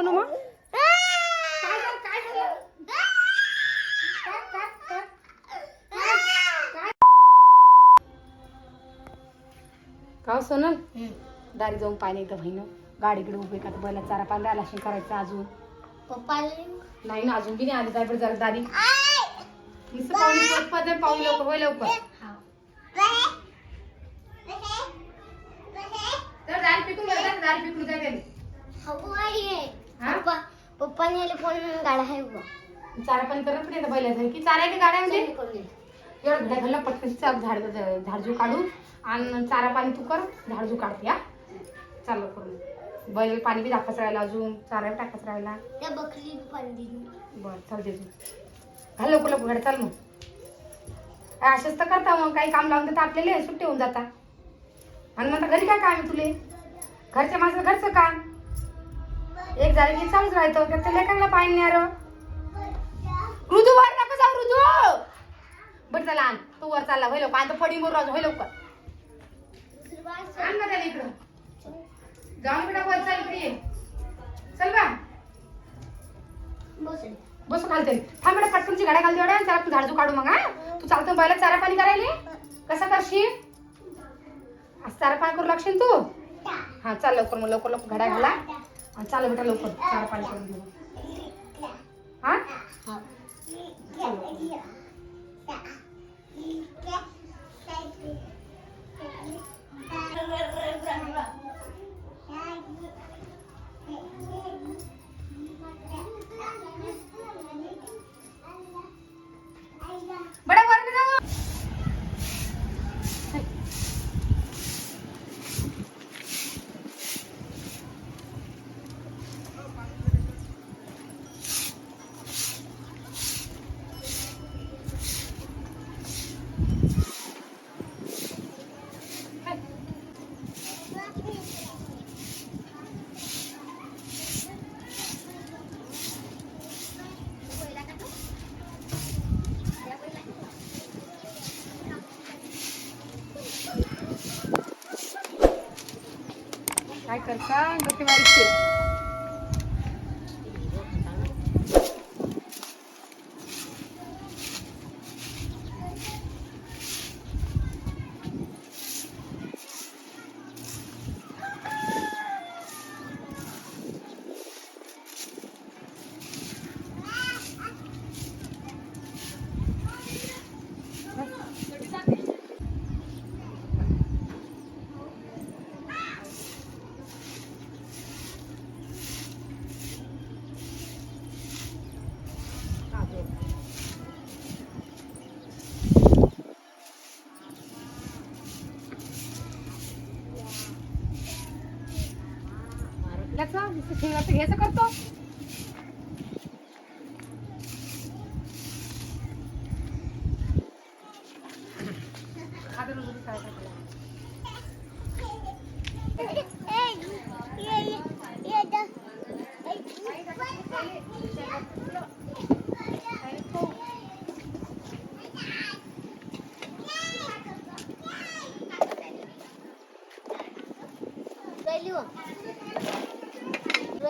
बनू मग? का सोनल? दारी जाऊन पाणी एकदा बहिण. गाडीकडे उभे का? तर बैला चारा पाणी आला करायचं अजून. नाही ना अजून बी नाही आली जायकडे जरा दारी. पाहुणे लवकर होय लवकर. तर दारी पिकून दारी पिकून जाते? गाडा आहे उभा. चारा पाणी करत पण येतं बैला की चारा आहे का गाड्या एवढं घड्या घालला पटकन चाल झाड झाडजू काढू. आणि चारा पाणी तू कर झाडजू काढते हा. चालू करून. बैल पाणी बी टाकायचं राहिला अजून. चारा बी टाकायचं राहिला त्या बकरी पण दिली बरं चाल दे तू. घाल लवकर लवकर गाडी चाल मग. असेच तर करता मग. काही काम लावून देता आपल्याला सुट्टी होऊन जाता. आणि मग आता घरी काय काम आहे तुले? घरच्या माझं घरचं काम. एक झालं की चालूच राहतं. त्याच्या लेकरांना पाणी नाही आलं? ऋतू वर नको जाऊ ऋतू बरं चला आण. तू वर चालला. होय लवकर. आणि पडी मोर होय लवकर. आण ना त्याला इकडं. जाऊन इकडं वर चाल इकडे ये. चल बा. बस घालते. थांब बेटा पटकनची गाड्या घालते एवढ्या चला तू झाडजू काढू मग हा? तू चालतो बैला चारा पाणी करायले? कसं करशील? आज चारा पाणी करू लागशील तू? हा चाल लवकर मग. लवकर लवकर घड्या घाला. चालू बेटा लवकर. चारा पाणी करून घेऊ. हा? cantando, então, o que vai ser? मारीचे याचं ठेवायचं घ्यायचं करतो खाते रोज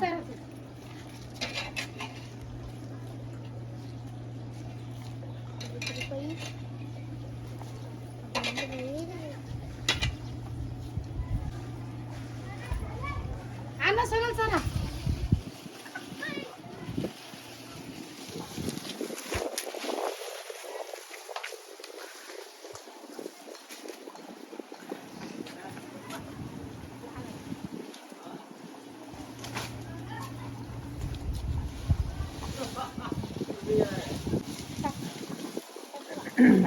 करायचं आण चाराचं. आण ना सगळं चारा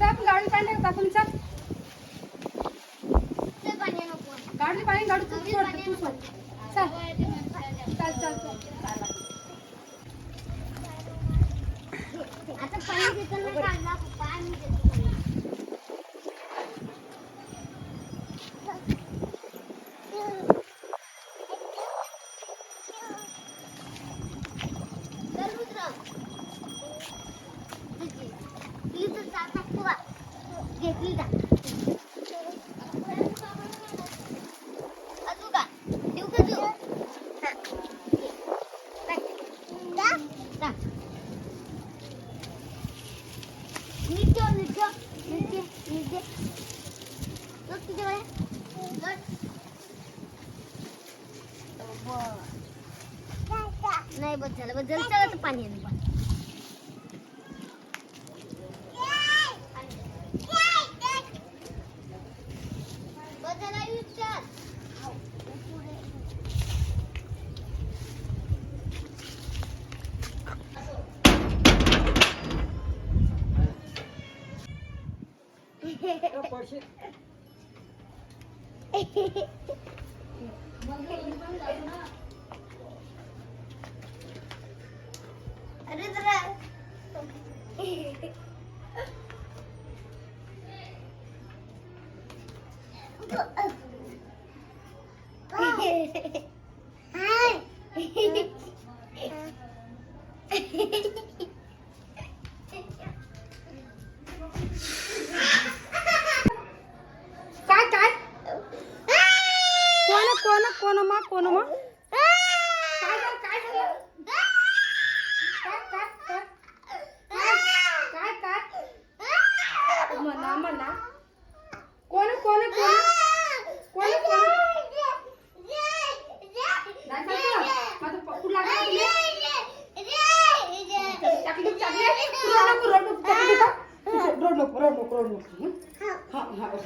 चल गाडी पाणी टाकून चल ते पाणी नको. गाडी पाणी गाडी तू सोड तू सोड. झालं बस झालं चला आता पाणी आणू पाणी. बस ರುದ್ರ नको हं? हा हा हा.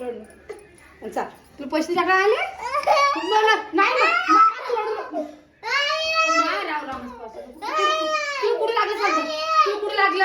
रोड नको चाल तुला पैसे टाका आले मला नाही ना नाही, रोड नको. नाही, राव, राव, पैसे. तू कुठे लागलं सांग तू कुठे लागलं